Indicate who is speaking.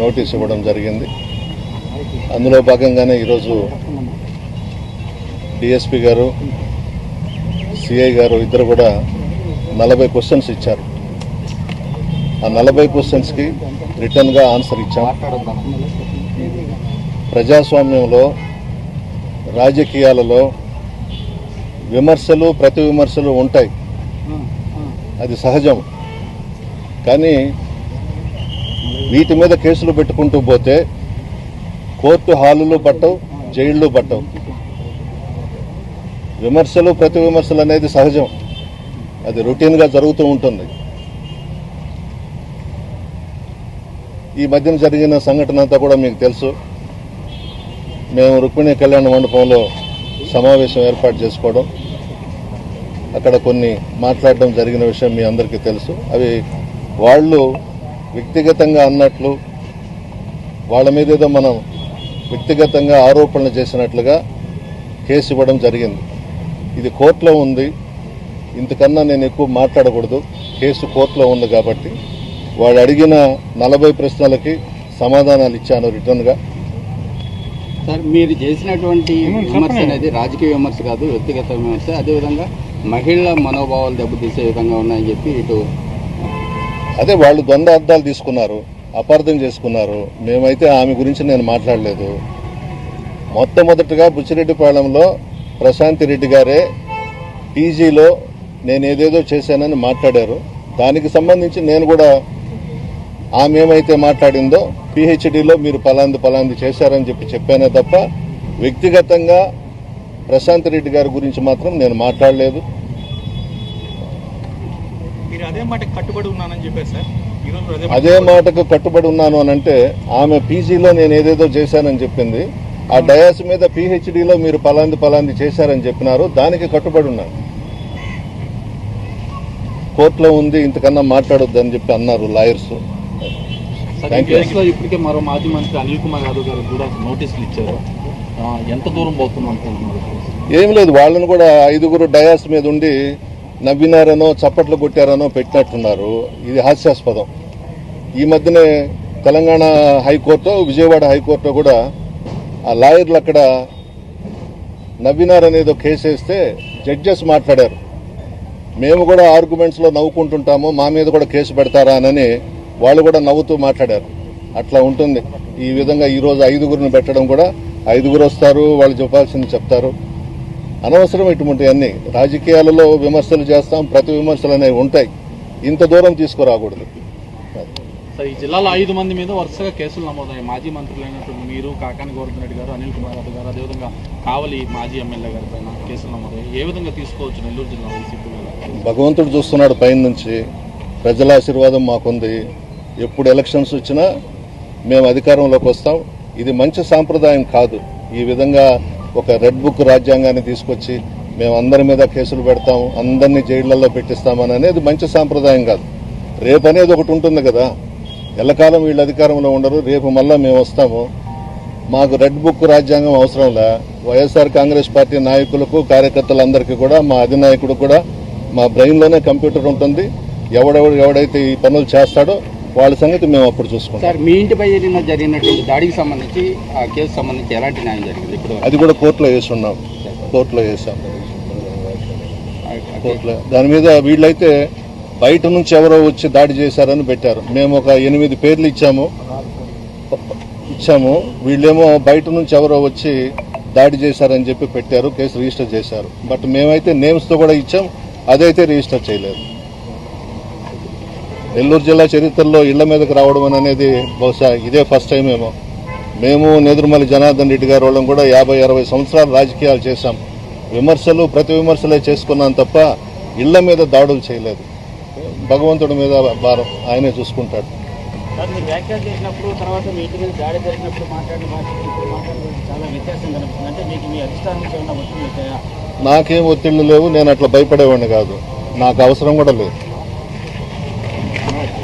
Speaker 1: Notice ఇవ్వడం జరిగింది. అందులో భాగంగానే ఈరోజు డిఎస్పి గారు సిఐ గారు ఇద్దరు కూడా నలభై క్వశ్చన్స్ ఇచ్చారు. ఆ నలభై క్వశ్చన్స్కి రిటర్న్గా ఆన్సర్ ఇచ్చాం. ప్రజాస్వామ్యంలో రాజకీయాలలో విమర్శలు ప్రతి విమర్శలు ఉంటాయి. అది సహజం. కానీ వీటి మీద కేసులు పెట్టుకుంటూ పోతే కోర్టు హాలులు పట్టవు జైళ్ళు పట్టవు. విమర్శలు ప్రతి విమర్శలు అనేది సహజం. అది రొటీన్గా జరుగుతూ ఉంటుంది. ఈ మధ్యన జరిగిన సంఘటన అంతా కూడా మీకు తెలుసు. మేము రుక్మిణి కళ్యాణ మండపంలో సమావేశం ఏర్పాటు చేసుకోవడం అక్కడ కొన్ని మాట్లాడడం జరిగిన విషయం మీ అందరికీ తెలుసు. అవి వాళ్ళు వ్యక్తిగతంగా అన్నట్లు వాళ్ళ మీద ఏదో మనం వ్యక్తిగతంగా ఆరోపణలు చేసినట్లుగా కేసు ఇవ్వడం జరిగింది. ఇది కోర్టులో ఉంది. ఇంతకన్నా నేను ఎక్కువ మాట్లాడకూడదు. కేసు కోర్టులో ఉంది కాబట్టి వాడు అడిగిన నలభై ప్రశ్నలకి సమాధానాలు ఇచ్చాను రిటర్న్గా.
Speaker 2: సార్ మీరు చేసినటువంటి విమర్శ అనేది రాజకీయ విమర్శ కాదు వ్యక్తిగత విమర్శ. అదేవిధంగా మహిళల మనోభావాలు దెబ్బతీసే విధంగా ఉన్నాయని చెప్పి ఇటు
Speaker 1: అదే వాళ్ళు ద్వంద్వ అర్థాలు తీసుకున్నారు అపార్థం చేసుకున్నారు. మేమైతే ఆమె గురించి నేను మాట్లాడలేదు. మొట్టమొదటిగా బుచ్చిరెడ్డిపాళెంలో ప్రశాంతి రెడ్డి గారే పీజీలో నేను ఏదేదో చేశానని మాట్లాడారు. దానికి సంబంధించి నేను కూడా ఆమె ఏమైతే మాట్లాడిందో పిహెచ్డిలో మీరు పలాంది పలాంది చేశారని చెప్పి చెప్పానే తప్ప వ్యక్తిగతంగా ప్రశాంత్ రెడ్డి గారి గురించి మాత్రం నేను మాట్లాడలేదు.
Speaker 3: మీరు అదే మాటకి కట్టుబడి ఉన్నానని చెప్పారు సార్. ఈరోజు అదే
Speaker 1: అదే మాటకు కట్టుబడి ఉన్నాను అని అంటే ఆమె పీజీలో నేను ఏదేదో చేశానని చెప్పింది. ఆ డయాస్ మీద పిహెచ్డిలో మీరు పలాంది పలాంది చేశారని చెప్పినారు. దానికి కట్టుబడి ఉన్నాను. కోర్టులో ఉంది ఇంతకన్నా మాట్లాడొద్దని చెప్పి అన్నారు లాయర్స్.
Speaker 4: ఇప్పటికే మరో మాజీ మంత్రి అనిల్ కుమార్ యాదవ్ గారు కూడా నోటీసులు ఇచ్చారు. ఎంత దూరం అనుకుంటున్నారు
Speaker 1: ఏం లేదు వాళ్ళని కూడా ఐదుగురు డయాస్ మీద ఉండి నవ్వినారనో చప్పట్లు కొట్టారనో పెట్టినట్టున్నారు. ఇది హాస్యాస్పదం. ఈ మధ్యనే తెలంగాణ హైకోర్టు విజయవాడ హైకోర్టు కూడా ఆ లాయర్లు అక్కడ నవ్వినారనేదో కేసు వేస్తే జడ్జెస్ మాట్లాడారు. మేము కూడా ఆర్గ్యుమెంట్స్లో నవ్వుకుంటుంటాము మా మీద కూడా కేసు పెడతారా అని వాళ్ళు కూడా నవ్వుతూ మాట్లాడారు. అట్లా ఉంటుంది. ఈ విధంగా ఈరోజు ఐదుగురిని పెట్టడం కూడా ఐదుగురు వస్తారు వాళ్ళు చెప్పాల్సింది చెప్తారు. అనవసరం ఇటువంటి అన్ని రాజకీయాలలో విమర్శలు చేస్తాం ప్రతి విమర్శలు అనేవి ఉంటాయి. ఇంత దూరం తీసుకురాకూడదు.
Speaker 4: సార్ ఈ జిల్లాలో ఐదు మంది మీద వరుసగా కేసులు నమోదయ్యాయి. మాజీ మంత్రులైనటువంటి మీరు కాకాని గోవర్ధన్ రెడ్డి గారు అనిల్ కుమార్ యాదవ్ గారు అదేవిధంగా కావలి మాజీ ఎమ్మెల్యే గారి పైన కేసులు నమోదయ్యాయి. ఏ విధంగా తీసుకోవచ్చు నెల్లూరు జిల్లా వైసీపీ?
Speaker 1: భగవంతుడు చూస్తున్నాడు పైన నుంచి. ప్రజల ఆశీర్వాదం మాకుంది. ఎప్పుడు ఎలక్షన్స్ వచ్చినా మేము అధికారంలోకి వస్తాం. ఇది మంచి సాంప్రదాయం కాదు. ఈ విధంగా ఒక రెడ్ బుక్ రాజ్యాంగాన్ని తీసుకొచ్చి మేము అందరి మీద కేసులు పెడతాం అందరినీ జైళ్ళలో పెట్టిస్తామని అనేది మంచి సాంప్రదాయం కాదు. రేపు అనేది ఒకటి ఉంటుంది కదా. ఎల్లకాలం వీళ్ళు అధికారంలో ఉండరు రేపు మళ్ళీ మేము వస్తాము. మాకు రెడ్ బుక్ రాజ్యాంగం అవసరంలా వైఎస్ఆర్ కాంగ్రెస్ పార్టీ నాయకులకు కార్యకర్తలందరికీ కూడా మా అధినాయకుడు కూడా మా బ్రెయిన్లోనే కంప్యూటర్ ఉంటుంది. ఎవడెవడు ఎవడైతే ఈ పనులు చేస్తాడో వాళ్ళ సంగతి మేము అప్పుడు చూసుకుంటాం.
Speaker 2: సార్ మీ ఇంటిపై జరిగిన జరిగినటువంటి దాడికి సంబంధించి ఆ కేసు సంబంధించి ఎలాంటి న్యాయం జరిగింది? ఇప్పుడు
Speaker 1: అది కూడా కోర్టులో వేసి ఉన్నాం కోర్టులో వేసాం. కోర్టులో. దాని మీద వీళ్ళైతే బయట నుంచి ఎవరో వచ్చి దాడి చేశారని పెట్టారు. మేము ఒక ఎనిమిది పేర్లు ఇచ్చాము. ఇచ్చాము. వీళ్ళేమో బయట నుంచి ఎవరో వచ్చి దాడి చేశారని చెప్పి పెట్టారు. కేసు రిజిస్టర్ చేశారు. బట్ మేమైతే నేమ్స్తో కూడా ఇచ్చాం. అదైతే రిజిస్టర్ చేయలేదు. నెల్లూరు జిల్లా చరిత్రలో ఇళ్ళ మీదకి రావడం అనేది బహుశా ఇదే ఫస్ట్ టైం ఏమో. మేము నెదురుమల్లి జనార్దన్ రెడ్డి గారు వాళ్ళం కూడా యాభై అరవై సంవత్సరాలు రాజకీయాలు చేశాం. విమర్శలు ప్రతి విమర్శలే చేసుకున్నాం తప్ప ఇళ్ళ మీద దాడులు చేయలేదు. భగవంతుడి మీద భారం ఆయనే చూసుకుంటాడు. నాకేం ఒత్తిళ్ళు లేవు నేను అట్లా భయపడేవాడిని కాదు. నాకు అవసరం కూడా లేదు.